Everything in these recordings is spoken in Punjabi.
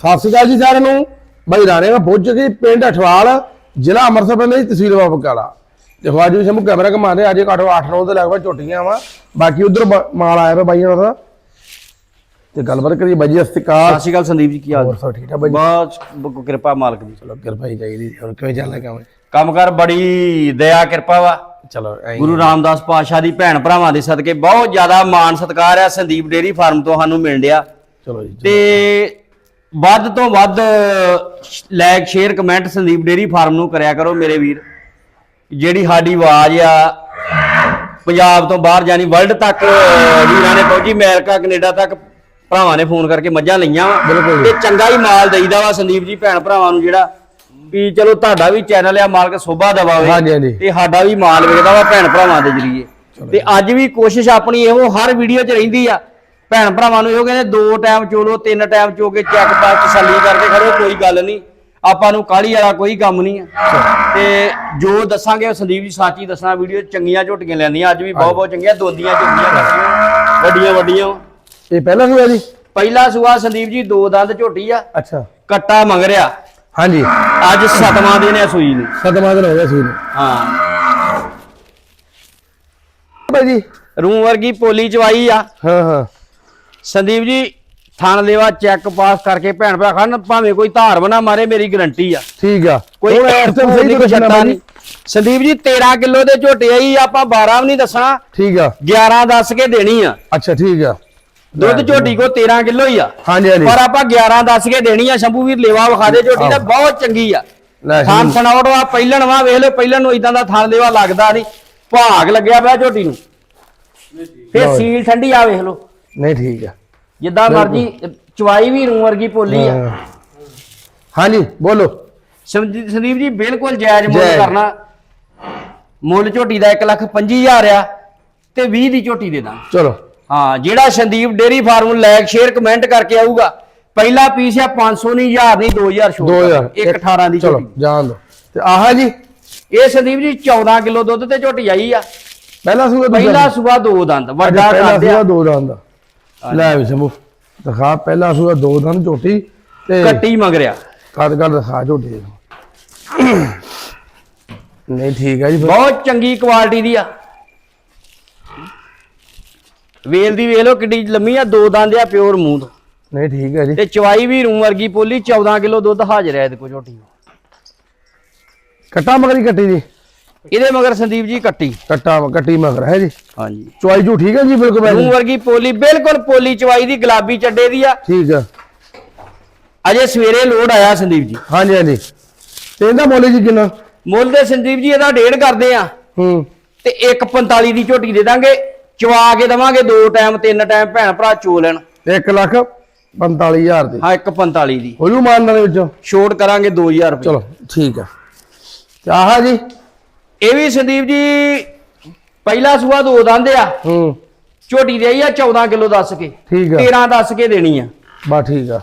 ਸਤਿ ਸ਼੍ਰੀ ਅਕਾਲ ਜੀ ਸਾਰਿਆਂ ਨੂੰ। ਬਾਈ ਰਾਣੇ ਦਾ ਪੁੱਜ ਗਈ ਪਿੰਡ ਅਠਵਾਲ ਜ਼ਿਲ੍ਹਾ ਅੰਮ੍ਰਿਤਸਰ ਪੈਂਦਾ ਜੀ ਤਹਿਸੀਲ ਬਾਬਕਾਲਾ ਦੇਖੋ ਅੱਜ ਵੀ ਸਾਨੂੰ ਕੈਮਰਾ ਘਮਾਉਂਦੇ ਅੱਜ ਘੱਟੋ 8 9 ਦੇ ਲਗਭਗ ਝੋਟੀਆਂ ਵਾ। ਬਾਕੀ ਉਧਰ ਮਾਲ ਆਇਆ ਪਿਆ ਬਾਈਆਂ ਦਾ। ਤੇ ਗੱਲਬਾਤ ਕਰੀਏ ਬਾਈ ਜੀ ਸਤਿ ਸ਼੍ਰੀ ਅਕਾਲ। ਸੰਦੀਪ ਜੀ ਕੀ ਹਾਲ? ਹੋਰ ਸਭ ਠੀਕ ਠਾਕ ਬਾਈ ਜੀ? ਬਹੁਤ ਕਿਰਪਾ ਮਾਲਕ ਦੀ। ਚਲੋ ਕਿਰਪਾ ਹੀ ਚਾਹੀਦੀ। ਹੋਰ ਕਿਵੇਂ ਚੱਲਦਾ ਕੰਮ? ਕੰਮਕਾਰ ਬੜੀ ਦਇਆ ਕਿਰਪਾ ਵਾ। ਚਲੋ। ਗੁਰੂ ਰਾਮਦਾਸ ਪਾਤਸ਼ਾਹ ਦੀ ਭੈਣ ਭਰਾਵਾਂ ਦੇ ਸਦਕੇ ਬਹੁਤ ਜ਼ਿਆਦਾ ਮਾਣ ਸਤਿਕਾਰ ਆ। ਸੰਦੀਪ ਡੇਰੀ ਫਾਰਮ ਤੋਂ ਸਾਨੂੰ ਮਿਲ ਡਿਆ। ਚਲੋ ਜੀ ਤੇ ਵੱਧ ਤੋਂ ਵੱਧ like share comment Sandeep dairy farm ਨੂੰ ਕਰਿਆ ਕਰੋ ਮੇਰੇ ਵੀਰ। ਜਿਹੜੀ ਸਾਡੀ ਆਵਾਜ਼ ਆ ਪੰਜਾਬ ਤੋਂ ਬਾਹਰ ਜਾਨੀ ਵਰਲਡ ਤੱਕ ਵੀਰਾਂ ਨੇ ਪਹੁੰਚੀ ਅਮਰੀਕਾ ਕੈਨੇਡਾ ਤੱਕ ਭਰਾਵਾਂ ਨੇ ਫੋਨ ਕਰਕੇ ਮੱਝਾਂ ਲਈਆਂ ਵਾ। ਬਿਲਕੁਲ। ਤੇ ਚੰਗਾ ਹੀ ਮਾਲ ਦੇਈਦਾ ਵਾ ਸੰਦੀਪ ਜੀ ਭੈਣ ਭਰਾਵਾਂ ਨੂੰ ਜਿਹੜਾ ਵੀ ਚਲੋ ਤੁਹਾਡਾ ਵੀ ਚੈਨਲ ਆ ਮਾਲਕ ਸੋਭਾ ਦਵਾਵੇ। ਤੇ ਸਾਡਾ ਵੀ ਮਾਲ ਵੇਖਦਾ ਵਾ ਭੈਣ ਭਰਾਵਾਂ ਦੇ ਜਰੀਏ। ਤੇ ਅੱਜ ਵੀ ਕੋਸ਼ਿਸ਼ ਆਪਣੀ ਇਹੋ ਹਰ ਵੀਡੀਓ 'ਚ ਰਹਿੰਦੀ ਆ। ਭੈਣ ਭਰਾਵਾਂ ਨੂੰ ਇਹੋ ਕਹਿੰਦੇ ਦੋ ਟਾਈਮ ਚੋਲੋ ਤਿੰਨ ਟਾਈਮ ਚੋ ਕੇ ਚੈੱਕ ਪਾਸ ਤਸੱਲੀ ਕਰਕੇ ਖੜੋ ਕੋਈ ਗੱਲ ਨਹੀਂ। ਆਪਾਂ ਨੂੰ ਕਾਹਲੀ ਵਾਲਾ ਕੋਈ ਕੰਮ ਨਹੀਂ ਆ। ਤੇ ਜੋ ਦੱਸਾਂਗੇ ਉਹ ਸੰਦੀਪ ਜੀ ਸੱਚੀ ਦੱਸਣਾ ਵੀਡੀਓ ਚੰਗੀਆਂ ਝੋਟੀਆਂ ਲੈਂਦੀਆਂ ਅੱਜ ਵੀ ਬਹੁਤ ਬਹੁਤ ਚੰਗੀਆਂ ਦੋਦੀਆਂ ਝੋਟੀਆਂ ਕਰਦੀਆਂ ਵੱਡੀਆਂ ਵੱਡੀਆਂ। ਇਹ ਪਹਿਲਾ ਸੂਆ ਜੀ? ਪਹਿਲਾ ਸੂਆ ਸੰਦੀਪ ਜੀ ਦੋ ਦੰਦ ਝੋਟੀ ਆ। ਅੱਛਾ। ਕੱਟਾ ਮੰਗਰਿਆ ਹਾਂਜੀ। ਅੱਜ ਸਤਵਾਂ ਦਿਨ ਆ ਸੂਈ ਨੂੰ। ਸਤਮਾ ਦਿਨ ਹੋ ਗਿਆ ਸੂਈ ਨੂੰ। ਹਾਂ। ਬਾਈ ਜੀ। ਰੂਮ ਵਰਗੀ ਪੋਲੀ ਚਵਾਈ ਆ। ਹਾਂ ਹਾਂ। ਸੰਦੀਪ ਜੀ ਥਣ ਦੇਵਾ ਚੈੱਕ ਪਾਸ ਕਰਕੇ ਭੈਣ ਭਰਾ ਖੜਨ ਭਾਵੇਂ ਕੋਈ ਧਾਰ ਬਣਾ ਮਾਰੇ ਮੇਰੀ ਗਰੰਟੀ ਆ। ਠੀਕ ਆ। ਕੋਈ ਸਹੀ ਛੱਟਾ ਨਹੀਂ। ਸੰਦੀਪ ਜੀ 13 ਕਿਲੋ ਦੇ ਝੋਟੇ ਆਈ ਆਪਾਂ 12 ਵੀ ਨਹੀਂ ਦੱਸਣਾ। ਠੀਕ ਆ। 11 ਦੱਸ ਕੇ ਦੇਣੀ ਆ। ਅੱਛਾ ਠੀਕ ਆ। ਦੁੱਧ ਝੋਟੀ ਕੋ 13 ਕਿਲੋ ਹੀ ਆ। ਹਾਂਜੀ ਹਾਂਜੀ। ਪਰ ਆਪਾਂ 11 ਦੱਸ ਕੇ ਦੇਣੀ ਆ ਸ਼ੰਭੂ ਵੀਰ ਲੇਵਾ ਵਿਖਾ ਦੇ ਝੋਟੀ ਦਾ ਬਹੁਤ ਚੰਗੀ ਆ। ਥਾਨ ਸਣਾਉਟ ਵਾ ਪਹਿਲਣ ਵਾ ਵੇਖ ਲਓ ਪਹਿਲਣ ਨੂੰ ਇਦਾਂ ਦਾ ਥਾਨ ਦੇਵਾ ਲੱਗਦਾ ਨਹੀਂ। ਭਾਗ ਲੱਗਿਆ ਪਿਆ ਝੋਟੀ ਨੂੰ। ਫੇਰ। ਸੀਲ ਠੰਡੀ ਆ ਵੇਖ ਲਓ। ਨਹੀਂ ਠੀਕ ਆ। ਜਿੱਦਾਂ ਮਰਜ਼ੀ ਚਵਾਈ ਵੀ ਰੂਮ ਵਰਗੀ ਪੋਲੀ ਆ। ਹਾਂਜੀ ਬੋਲੋ। ਸੰਦੀ- ਸੰਦੀਪ ਜੀ ਬਿਲਕੁਲ ਜਾਇਜ਼ ਮੁੱਲ ਜਾਇਜ਼। ਕਰਨਾ। ਮੁੱਲ ਝੋਟੀ ਦਾ 1 ਲੱਖ 25000 ਆ ਤੇ 20 ਦੀ ਝੋਟੀ ਦੇ ਦਾਂ ਚਲੋ। ਹਾਂ ਜਿਹੜਾ ਸੰਦੀਪ ਡੇਰੀ ਫਾਰਮ ਨੂੰ ਲਾਇਕ ਸ਼ੇਅਰ ਕਮੈਂਟ ਕਰਕੇ ਆਊਗਾ ਪਹਿਲਾ ਪੀਸ ਆ 500 ਨਹੀਂ 1000 ਨਹੀਂ 2000 ਛੋੜ 2000 1 18 ਦੀ ਚਲੋ ਝੋਟੀ। ਜਾਣ ਦੋ। ਤੇ ਆਹ ਜੀ। ਇਹ ਸੰਦੀਪ ਜੀ 14 ਕਿਲੋ ਦੁੱਧ ਤੇ ਝੋਟੀ ਆਈ ਆ। ਪਹਿਲਾ ਸੂਆ ਪਹਿਲਾ ਸੂਆ? ਦੋ ਦੰਦ ਵੱਡਾ ਪਹਿਲਾ ਸੂਆ ਆ। ਦੋ ਦੰਦ ਦਾ ਲੈ ਵੀ ਸ਼ੰਭੂ ਦਿਖਾ ਪਹਿਲਾ ਸੂਆ ਦੋ ਦੰਦ ਝੋਟੀ ਤੇ ਕੱਟੀ ਮਗਰਿਆ ਕੱਦ ਕੱਦ ਦਿਖਾ ਝੋਟੀ ਨਹੀਂ ਠੀਕ ਹੈ ਜੀ ਫਿਰ। ਬਹੁਤ ਚੰਗੀ ਕੁਆਲਿਟੀ ਦੀ ਆ। ਵੇਲ ਦੀ ਵੇਖ ਲਓ ਕਿੱਡੀ ਲੰਮੀ ਆ ਦੋ ਦੰਦ ਆ ਪਿਓਰ ਮੂੰਹ ਤੋਂ। ਨਹੀਂ ਠੀਕ ਹੈ ਜੀ। ਤੇ ਚਵਾਈ ਵੀ ਰੂਮ ਵਰਗੀ ਪੋਲੀ 14 ਕਿਲੋ ਦੁੱਧ ਹਾਜ਼ਰ ਹੈ ਇਹਦੇ ਕੋ ਝੋਟੀ ਨੂੰ। ਕੱਟਾ ਮਗਰੀ ਕੱਟੀ ਜੀ। ਇਹਦੇ ਮਗਰ ਸੰਦੀਪ ਜੀ ਕੱਟੀ। ਕੱਟਾ ਕੱਟੀ ਮਗਰ ਹੈ ਜੀ? ਹਾਂਜੀ। ਚੁਆਈ ਜੂ ਠੀਕ ਹੈ ਜੀ ਬਿਲਕੁਲ ਬਾਈ ਵਰਗੀ ਪੋਲੀ ਬਿਲਕੁਲ ਪੋਲੀ ਚਵਾਈ ਦੀ ਗੁਲਾਬੀ ਚੱਡੇ ਦੀ ਆ। ਠੀਕ ਆ। ਅਜੇ ਸਵੇਰੇ ਲੋਡ ਆਇਆ ਸੰਦੀਪ ਜੀ। ਹਾਂਜੀ ਹਾਂਜੀ। ਤੇ ਇਹਦਾ ਮੁੱਲ ਜੀ ਕਿੰਨਾ? ਮੁੱਲ ਦੇ ਸੰਦੀਪ ਜੀ ਇਹਦਾ ਡੇਢ ਕਰਦੇ ਆ। ਹੂੰ। ਤੇ 145 ਦੀ ਝੋਟੀ ਦੇ ਦਾਂਗੇ। ਚਵਾ ਕੇ ਦਵਾਂਗੇ ਦੋ ਟਾਈਮ ਤਿੰਨ ਟਾਈਮ ਭੈਣ ਭਰਾ ਚੋ ਲੈਣ 1 ਲੱਖ 45000 ਦੀ। ਹਾਂ 145 ਦੀ। ਹੋ ਜੂ ਮਾਨ ਦੇ ਵਿੱਚੋਂ? ਛੋਟ ਕਰਾਂਗੇ 2000 ਰੁਪਏ। ਚਲੋ ਠੀਕ ਆ। ਆਹ ਜੀ ਇਹ ਵੀ ਸੰਦੀਪ ਜੀ ਪਹਿਲਾ ਸੂਆ ਦੋ ਦੰਦ ਆ। ਹੂੰ। ਝੋਟੀ ਦੇ ਆਈ ਆ 14 ਕਿਲੋ ਦੱਸ ਕੇ। ਠੀਕ ਆ। 13 ਦੱਸ ਕੇ ਦੇਣੀ ਆ। ਬਾ ਠੀਕ ਆ।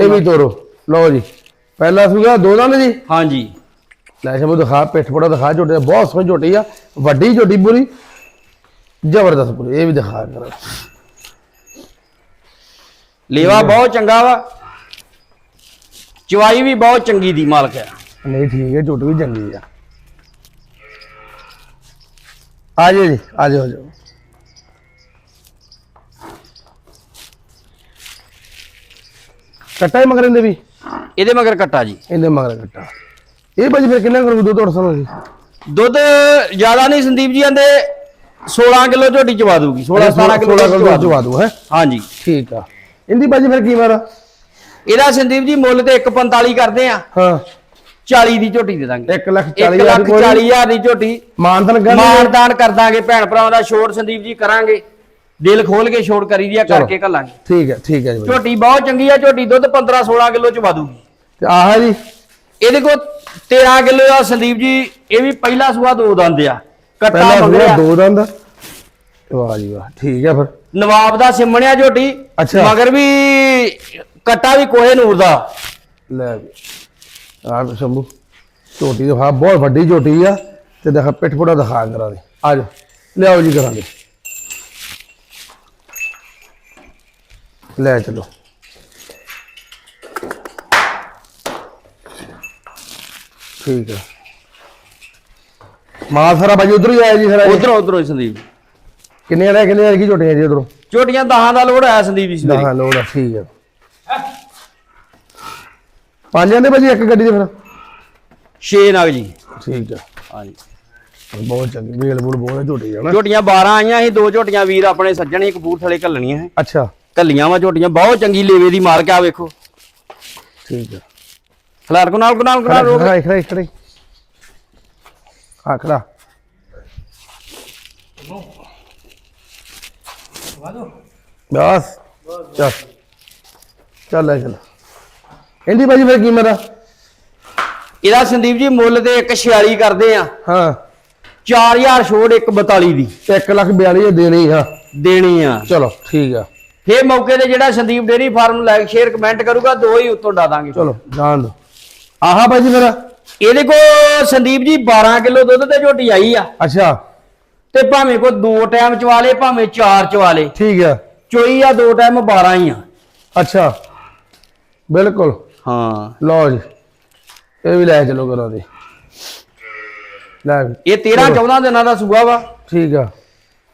ਇਹ ਵੀ ਤੋਰੋ। ਲਓ ਜੀ ਪਹਿਲਾ ਸੂਗਾ ਦੋ ਦੰਦ ਜੀ। ਹਾਂਜੀ। ਲੈ ਸ਼ਬੂ ਦਿਖਾ ਪਿੱਠ ਪੜਾ ਦਿਖਾ ਝੋਟੇ ਬਹੁਤ ਸੋਹਣੀ ਝੋਟੀ ਆ। ਵੱਡੀ ਝੋਟੀ ਪੂਰੀ। ਜ਼ਬਰਦਸਤ ਪੂਰੀ ਇਹ ਵੀ ਦਿਖਾ ਕਰ। ਲੇਵਾ ਬਹੁਤ ਚੰਗਾ ਵਾ। ਚਵਾਈ ਵੀ ਬਹੁਤ ਚੰਗੀ ਦੀ ਮਾਲਕ ਆ। ਨਹੀਂ ਠੀਕ ਹੈ ਝੋਟੀ ਵੀ ਚੰਗੀ ਆ। ਆ ਜਾਓ ਜੀ ਆ ਜਾਓ ਆ ਜਾਓ ਕੱਟਾ ਹੀ ਮਗਰ ਇਹਦੇ ਵੀ? ਇਹਦੇ ਮਗਰ ਕੱਟਾ ਜੀ। ਇਹਦੇ ਮਗਰ ਕੱਟਾ। ਇਹ ਭਾਜੀ ਫਿਰ ਕਿੰਨਾ ਕਰੂ ਦੁੱਧ ਤੁਹਾਡੇ ਸਾਨੂੰ ਜੀ ਦੁੱਧ ਜ਼ਿਆਦਾ ਨਹੀਂ ਸੰਦੀਪ ਜੀ ਆਂਦੇ 16 ਕਿਲੋ ਝੋਟੀ ਚਵਾ ਦੂਗੀ 16 17 ਕਿਲੋ ਕਿਲੋ ਚਵਾ ਦੂ ਚਵਾ ਦੂ ਹੈ? ਹਾਂਜੀ। ਠੀਕ ਆ। ਇਹਦੀ ਭਾਜੀ ਫਿਰ ਕੀ ਮਾਰਾ ਇਹਦਾ ਸੰਦੀਪ ਜੀ ਮੁੱਲ ਤੇ 145 ਕਰਦੇ ਆ। ਹਾਂ। 40 ਦੀ ਝੋਟੀ ਦੇ ਦਾਂਗੇ। 1 ਲੱਖ 1 40 ਲੱਖ 40 ਹਜ਼ਾਰ ਦੀ ਝੋਟੀ। ਮਾਨਤਨ ਕਰ ਮਾਨਦਾਨ ਕਰ ਦਾਂਗੇ ਭੈਣ ਭਰਾਵਾਂ ਦਾ ਛੋੜ ਸੰਦੀਪ ਜੀ ਕਰਾਂਗੇ। ਦਿਲ ਖੋਲ ਕੇ ਛੋੜ ਕਰੀ ਦਿਆ ਕਰਕੇ ਘੱਲਾਂਗੇ। ਠੀਕ ਹੈ ਠੀਕ ਹੈ ਜੀ। ਝੋਟੀ ਬਹੁਤ ਚੰਗੀ ਆ ਝੋਟੀ ਦੁੱਧ 15 16 ਕਿਲੋ ਚ ਵਾਦੂਗੀ ਤੇ ਆਹ ਜੀ। ਇਹਦੇ ਕੋਲ 13 ਕਿਲੋ ਆ ਸੰਦੀਪ ਜੀ ਇਹ ਵੀ ਪਹਿਲਾ ਸੂਆ ਦੋ ਦੰਦ ਆ। ਕੱਟਾ ਮੰਗਿਆ। ਦੋ ਦੰਦ ਵਾਹ ਜੀ ਵਾਹ ਠੀਕ ਹੈ ਫਿਰ। ਨਵਾਬ ਦਾ ਸਿਮਣਿਆ ਝੋਟੀ। ਮਗਰ ਵੀ ਕੱਟਾ ਵੀ ਕੋਹੇ ਨੂਰ ਦਾ। ਲੈ ਆ ਸ਼ੰਭੂ ਝੋਟੀ ਦਿਖਾ ਬਹੁਤ ਵੱਡੀ ਝੋਟੀ ਆ ਤੇ ਦਿਖਾ ਪਿੱਠਪੋੜਾ ਦਿਖਾ ਕਰਾਂ ਦੇ। ਆ ਜਾ ਲਿਆਓ ਜੀ ਕਰਾਂ ਦੇ। ਲੈ ਚਲੋ। ਠੀਕ ਹੈ ਮਾਲ ਸਾਰਾ ਬਾਜੀ ਉਧਰ ਹੀ ਆਇਆ ਜੀ ਸਾਰਾ ਉਧਰ ਉਧਰ ਸੰਦੀਪ। ਕਿੰਨੇ ਰਹਿ ਕਿੰਨੇ ਰਹਿ ਕੀ ਝੋਟੀਆਂ ਜੀ ਉਧਰੋਂ? ਝੋਟੀਆਂ 10 ਦਾ ਲੋੜ ਆਇਆ ਸੰਦੀਪ ਜੀ ਸਵੇਰੇ ਲੋੜ ਲੋਡ ਠੀਕ ਆ। ਪੰਜਾਂ ਦੇ ਬਾਜੀ ਇੱਕ ਗੱਡੀ ਦੇ ਫਿਰ? 6 ਨਗ ਜੀ। ਠੀਕ ਹੈ ਹਾਂਜੀ। ਬਹੁਤ ਚੰਗੀ ਵੇਲ ਬੂਲ ਬਹੁਤ ਝੋਟੀ ਨਾ ਝੋਟੀਆਂ 12 ਆਈਆਂ ਸੀ ਦੋ ਝੋਟੀਆਂ ਵੀਰ ਆਪਣੇ ਸੱਜਣ ਹੀ ਕਪੂਰਥਲੇ ਘੱਲਣੀਆਂ ਹੈ ਅੱਛਾ। ਕੱਲੀਆਂ ਵਾ ਝੋਟੀਆਂ ਬਹੁਤ ਚੰਗੀ ਲੇਵੇ ਦੀ ਮਾਲਕ ਆ ਵੇਖੋ। ਠੀਕ ਹੈ ਖਲਾਰ ਕੋ ਨਾਲ ਕੋ ਨਾਲ ਕੋ ਨਾਲ ਰੋਕ ਖੜਾ ਖੜਾ ਖੜਾ ਆ ਖੜਾ। ਬਸ। ਚੱਲ। ਚੱਲ ਲੈ ਚੱਲ। ਇਹਦੀ ਬਾਜੀ ਫਿਰ ਕੀਮਤ ਆ? ਇਹਦਾ ਸੰਦੀਪ ਜੀ ਮੁੱਲ ਤੇ 146 ਕਰਦੇ ਆ। ਹਾਂ। 4000 ਛੋੜ 142 ਦੀ। 1 ਲੱਖ 42 ਇਹ ਦੇਣੀ ਆ। ਦੇਣੀ ਆ। ਚਲੋ ਠੀਕ ਆ। ਫੇਰ ਮੌਕੇ ਤੇ ਜਿਹੜਾ Sandeep dairy farm like share comment ਕਰੂਗਾ ਦੋ ਹੀ ਉੱਤੋਂ ਡਾ ਦਾਂਗੇ। ਚਲੋ ਜਾਣ ਦੋ ਆਹਾ ਬਾਜੀ ਫਿਰ। ਇਹਦੇ ਕੋ ਸੰਦੀਪ ਜੀ 12 ਕਿਲੋ ਦੁੱਧ ਤੇ ਝੋਟੀ ਆਈ ਆ। ਅੱਛਾ। ਤੇ ਭਾਵੇਂ ਕੋ ਦੋ ਟਾਈਮ ਚਵਾ ਲੇ ਭਾਵੇਂ ਚਾਰ ਚਵਾ ਲੇ। ਠੀਕ ਆ। ਚੋਈ ਆ ਦੋ ਟਾਈਮ 12 ਹੀ ਆ। ਅੱਛਾ। ਬਿਲਕੁਲ। ਹਾਂ। ਲਓ ਜੀ ਇਹ ਵੀ ਲੈ ਚਲੋ ਕਰੋ ਦੀ। ਲੈ। ਵੀ, ਇਹ 13 14 ਦਿਨਾਂ ਦਾ ਸੂਆ ਵਾ। ਠੀਕ ਆ।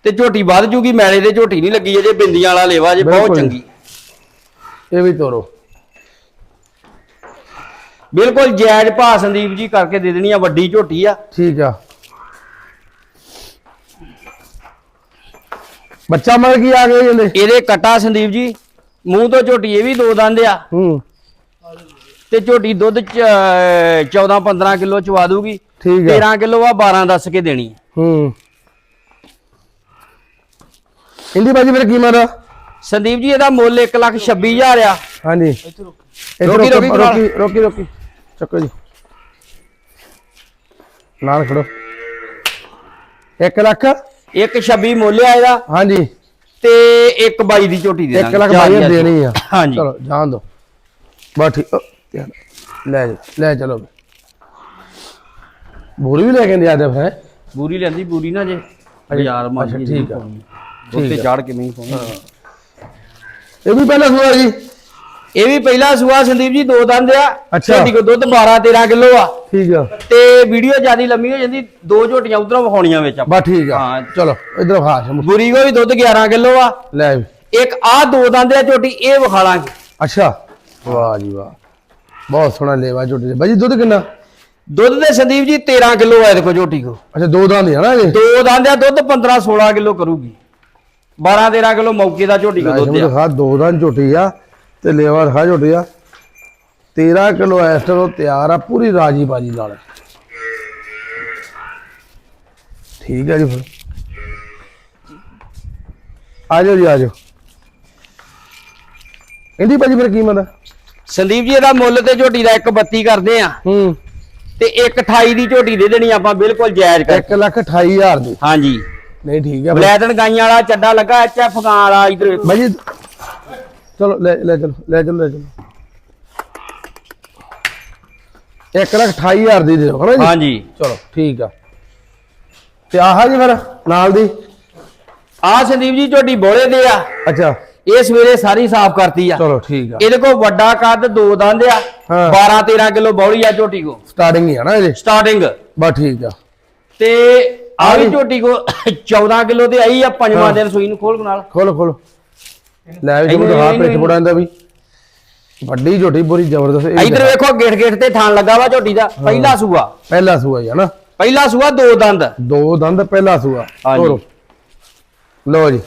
ਤੇ ਝੋਟੀ ਵੱਧ ਜੂਗੀ ਮੈਲੇ ਦੇ ਝੋਟੀ ਨਹੀਂ ਲੱਗੀ ਅਜੇ ਬਿੰਦੀਆਂ ਵਾਲਾ ਲੇਵਾ ਜੇ ਬਹੁਤ ਬਿਲਕੁਲ। ਚੰਗੀ। ਇਹ ਵੀ ਤੋਰੋ। ਬਿਲਕੁਲ ਜਾਇਜ਼ ਭਾਅ ਸੰਦੀਪ ਜੀ ਕਰਕੇ ਦੇ ਦੇਣੀ ਆ ਵੱਡੀ ਝੋਟੀ ਆ। ਠੀਕ ਆ। ਬੱਚਾ ਮਰ ਕੀ ਆ ਗਏ ਜਾਂਦੇ ਇਹਦੇ ਕਟਾ ਸੰਦੀਪ ਜੀ ਮੂੰਹ ਤੋਂ ਝੋਟੀ ਇਹ ਵੀ ਦੋ ਦੰਦ ਆ। ਹੂੰ। ਤੇ ਝੋਟੀ ਦੁੱਧ ਚ 14 15 ਕਿਲੋ ਚਵਾ ਦੂਗੀ। ਠੀਕ ਆ। 13 ਕਿਲੋ ਆ 12 ਦੱਸ ਕੇ ਦੇਣੀ। ਹੂੰ। ਇੰਦੀ ਬਾਜੀ ਫਿਰ ਕੀਮਤ? ਆ ਸੰਦੀਪ ਜੀ ਇਹਦਾ ਮੁੱਲ 1 ਲੱਖ 26000 ਆ। ਹਾਂਜੀ। ਰੋਕੀ, ਰੋਕੀ ਰੋਕੀ, ਰੋਕੀ ਚੱਕੋ ਜੀ। ਨਾਲ ਖੜੋ। 1 ਲੱਖ? 126 ਮੁੱਲ ਆ ਇਹਦਾ। ਹਾਂਜੀ। ਤੇ 122 ਦੀ ਝੋਟੀ ਦੇ 1 ਲੱਖ ਬਾਈ ਦੇਣੀ ਆ। ਹਾਂਜੀ। ਚਲੋ ਜਾਣ ਦੋ। ਬਸ ਠੀਕ। ਲੈ ਜਾ ਲੈ ਚਲੋ ਬੋਰੀ ਵੀ ਲੈ ਕੇ ਆਂਦੇ ਆਦੇ ਫਿਰ ਬੂਰੀ ਲੈਂਦੀ ਬੂਰੀ ਨਾ ਜੇ। ਬਾਜ਼ਾਰ ਮਾਂ ਅੱਛਾ, ਠੀਕ ਆ। ਉੱਤੇ। ਚੜ ਕੇ ਨਹੀਂ ਪਾਉਣੀ ਇਹ ਵੀ ਪਹਿਲਾਂ ਸੁਆ ਜੀ? ਇਹ ਵੀ ਪਹਿਲਾ ਸੂਆ ਸੰਦੀਪ ਜੀ ਦੋ ਦੰਦ ਆ। ਅੱਛਾ। ਝੋਟੀ ਕੋ ਦੁੱਧ 12 13 ਕਿਲੋ ਆ। ਠੀਕ ਆ। ਤੇ ਵੀਡੀਓ ਜਿਆਦੀ ਲੰਮੀ ਹੋ ਜਾਂਦੀ ਦੋ ਝੋਟੀਆਂ ਉਧਰੋਂ ਵਿਖਾਉਣੀਆਂ ਵਿੱਚ ਆਪਾਂ। ਬਸ ਠੀਕ ਆ। ਹਾਂ। ਚਲੋ ਇਧਰ ਖਾ ਸ਼ਮੂ। ਬੁਰੀ ਕੋ ਵੀ ਦੁੱਧ 11 ਕਿਲੋ ਆ। ਲੈ। ਵੀ ਇੱਕ ਆ ਦੋ ਦੰਦ ਆ ਝੋਟੀ ਇਹ ਵਿਖਾ ਲਾਂਗੇ। ਅੱਛਾ। ਵਾਹ ਜੀ ਵਾਹ। ਬਹੁਤ ਸੋਹਣਾ ਲੇਵਾ ਝੋਟੀ ਦੇ। ਬਾਜੀ ਦੁੱਧ ਕਿੰਨਾ? ਦੁੱਧ ਦੇ ਸੰਦੀਪ ਜੀ 13 ਕਿਲੋ ਆ ਕੋ ਝੋਟੀ ਕੋ। ਅੱਛਾ ਦੋ ਦਾਂ ਦੇ ਹਨਾ ਜੀ ਦੋ ਦੰਦ ਆ ਦੁੱਧ 15 16 ਕਿਲੋ ਕਰੂਗੀ। 12 13 ਕਿਲੋ ਮੌਕੇ ਦਾ ਝੋਟੀ ਕੋ ਦੁੱਧ ਆ। ਦਿਖਾ ਦੋ ਦਾਂ ਝੋਟੀ ਆ ਤੇ ਲੇਵਾ ਦਿਖਾ ਝੋਟੀ ਆ। 13 ਕਿਲੋ ਐਸਟਰ ਉਹ ਤਿਆਰ ਆ ਪੂਰੀ ਰਾਜੀ ਬਾਜੀ ਨਾਲ। ਠੀਕ ਹੈ ਜੀ ਫਿਰ। ਆ ਜਾਓ ਜੀ ਆ ਜਾਓ। ਇਹਦੀ ਭਾਜੀ ਫਿਰ ਕੀਮਤ ਆ ਸੰਦੀਪ ਜੀ ਇਹਦਾ ਮੁੱਲ ਤੇ ਝੋਟੀ ਦਾ 132 ਕਰਦੇ ਆ। ਹੂੰ। ਤੇ 128 ਦੀ ਝੋਟੀ ਦੇ ਦੇਣੀ ਆਪਾਂ ਬਿਲਕੁਲ ਜਾਇਜ਼ ਕਰ 1 ਲੱਖ 28000 ਦੀ। ਹਾਂਜੀ। ਨਹੀਂ ਠੀਕ ਹੈ ਫਿਰ। ਬਲੈਦਨ ਗਾਈਆਂ ਵਾਲਾ ਚੱਡਾ ਲੱਗਾ ਐਚਐਫ ਗਾਂ ਵਾਲਾ ਇਧਰ ਭਾਜੀ ਚਲੋ ਲੈ ਲੈ ਚਲੋ ਲੈ ਚਲੋ ਲੈ ਚਲੋ। 1 ਲੱਖ 28000 ਦੀ ਦੇ ਦਿਓ ਹਨਾ ਜੀ? ਹਾਂਜੀ। ਚਲੋ ਠੀਕ ਆ। ਤੇ ਆਹ ਜੀ ਫਿਰ ਨਾਲ ਦੀ? ਆ ਸੰਦੀਪ ਜੀ ਝੋਟੀ ਬੋਲੇ ਦੇ ਆ। ਅੱਛਾ। ਇਹ ਸਵੇਰੇ ਸਾਰੀ ਸਾਫ਼ ਕਰਤੀ ਆ। ਚਲੋ ਠੀਕ ਆ। ਇਹਦੇ ਕੋਲ ਵੱਡਾ ਕੱਦ ਦੋ ਦੰਦ ਆ। ਹਾਂ। 12 13 ਕਿਲੋ ਬੌਲੀ ਆ ਝੋਟੀ ਕੋ ਸਟਾਰਟਿੰਗ ਹੀ ਆ ਨਾ ਇਹਦੇ? ਸਟਾਰਟਿੰਗ ਬਸ ਠੀਕ ਆ। ਤੇ ਆ ਵੀ ਝੋਟੀ ਕੋ 14 ਕਿਲੋ ਤੇ ਆਈ ਆ ਪੰਜਵਾਂ ਹਾਂ। ਦਿਨ ਸੂਈ ਨੂੰ ਖੋਲ ਨਾਲ। ਖੋਲੋ ਖੋਲੋ। ਲੈ ਵੀ ਇਹਨੂੰ- ਦਿਖਾ ਪਿੱਠ ਬੜਾਂ ਦਾ ਵੀ। ਵੱਡੀ ਝੋਟੀ ਬੁਰੀ ਜ਼ਬਰਦਸਤ। ਇਹ ਇਧਰ। ਵੇਖੋ ਗੇਟ ਗੇਟ ਤੇ ਥਾਣ ਲੱਗਾ ਵਾ ਝੋਟੀ ਦਾ। ਪਹਿਲਾ ਸੂਆ। ਪਹਿਲਾ ਸੂਆ ਹੀ ਆ ਨਾ। ਪਹਿਲਾ ਸੂਆ ਦੋ ਦੰਦ। ਦੋ ਦੰਦ ਪਹਿਲਾ ਸੂਆ। ਹਾਂਜੀ। ਲਓ ਜੀ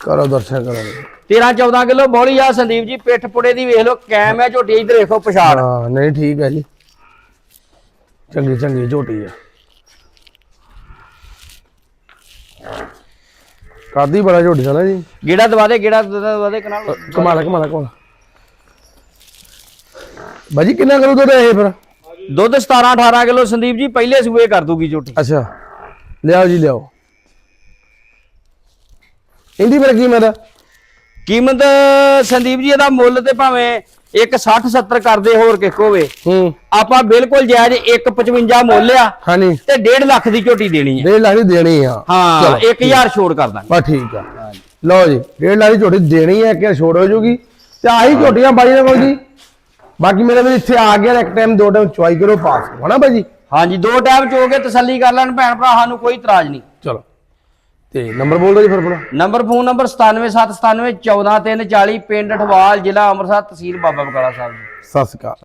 ਕਰੋ ਦਰਸ਼ਨ ਕਰੋ। 13 14 ਕਿਲੋ ਬੌਲੀ ਆ ਸੰਦੀਪ ਜੀ ਪਿੱਠ ਪੁੜੇ ਦੀ ਵੇਖ ਲਓ ਕੈਮ ਹੈ ਝੋਟੀ ਇਧਰ ਵੇਖੋ ਪਛਾੜ ਹਾਂ ਨਹੀਂ ਠੀਕ ਹੈ ਜੀ। ਚੰਗੀ ਚੰਗੀ ਝੋਟੀ ਆ। ਕਾਦੀ ਬੜਾ ਝੋਟੀ ਆ ਨਾ ਜੀ। ਗੇੜਾ ਦਵਾ ਦੇ ਗੇੜਾ ਦਵਾ ਦੇ ਕਨਾਲ। ਕਮਾਲ ਕਮਾਲ ਕਮਾਲ ਬਾਜੀ ਕਿੰਨਾ ਕਰੂ ਦੁੱਧ ਇਹ ਫਿਰ? ਦੁੱਧ 17 18 ਕਿਲੋ ਸੰਦੀਪ ਜੀ ਪਹਿਲੇ ਸੂਏ ਕਰ ਦੂਗੀ ਝੋਟੀ। ਅੱਛਾ। ਲਿਆਓ ਜੀ ਲਿਆਓ। ਇੰਦੀ ਫਿਰ ਕੀ ਮੇਰਾ ਕੀਮਤ ਸੰਦੀਪ ਜੀ ਇਹਦਾ ਮੁੱਲ ਤੇ ਭਾਵੇਂ ਇੱਕ 60 70 ਕਰਦੇ ਹੋਰ ਕਿਸ ਹੋਵੇ। ਹੂੰ। ਆਪਾਂ ਬਿਲਕੁਲ ਜਾਇਜ਼ 155 ਮੁੱਲ ਆ ਹਾਂਜੀ। ਤੇ 1.5 ਲੱਖ ਦੀ ਝੋਟੀ ਦੇਣੀ ਹੈ 1.5 ਲੱਖ ਦੀ ਦੇਣੀ ਆ। ਹਾਂ ਚਲੋ, 1000 ਛੋੜ ਕਰ ਦਾਂਗੇ। ਬਸ ਠੀਕ ਆ। ਲਓ ਜੀ 1.5 ਲੱਖ ਦੀ ਝੋਟੀ ਦੇਣੀ ਹੈ ਕਿ ਛੋੜ ਹੋ ਜੂਗੀ। ਤੇ ਆਹੀ ਝੋਟੀਆਂ ਬਾਈ ਨਾਲ ਕੋਲ ਜੀ ਬਾਕੀ ਮੇਰੇ ਵੀ ਇੱਥੇ ਆ ਗਿਆ ਇੱਕ ਟਾਈਮ ਦੋ ਟਾਈਮ ਚੁਆਈ ਕਰੋ ਪਾਸ ਹਨਾ ਬਾਜੀ ਹਾਂਜੀ ਦੋ ਟਾਈਮ ਚੋ ਕੇ ਤਸੱਲੀ ਕਰ ਲੈਣ ਭੈਣ ਭਰਾ ਸਾਨੂੰ ਕੋਈ ਇਤਰਾਜ਼ ਨਹੀਂ। ਚਲੋ। ਤੇ ਨੰਬਰ ਬੋਲ ਦਿਓ ਜੀ ਫਿਰ ਆਪਣਾ। ਨੰਬਰ ਫੋਨ ਨੰਬਰ 97797 14340 ਪਿੰਡ ਠਵਾਲ ਜ਼ਿਲ੍ਹਾ ਅੰਮ੍ਰਿਤਸਰ ਤਹਿਸੀਲ ਬਾਬਾ ਬਕਾਲਾ ਸਾਹਿਬ ਜੀ। ਸਤਿ ਸ਼੍ਰੀ ਅਕਾਲ।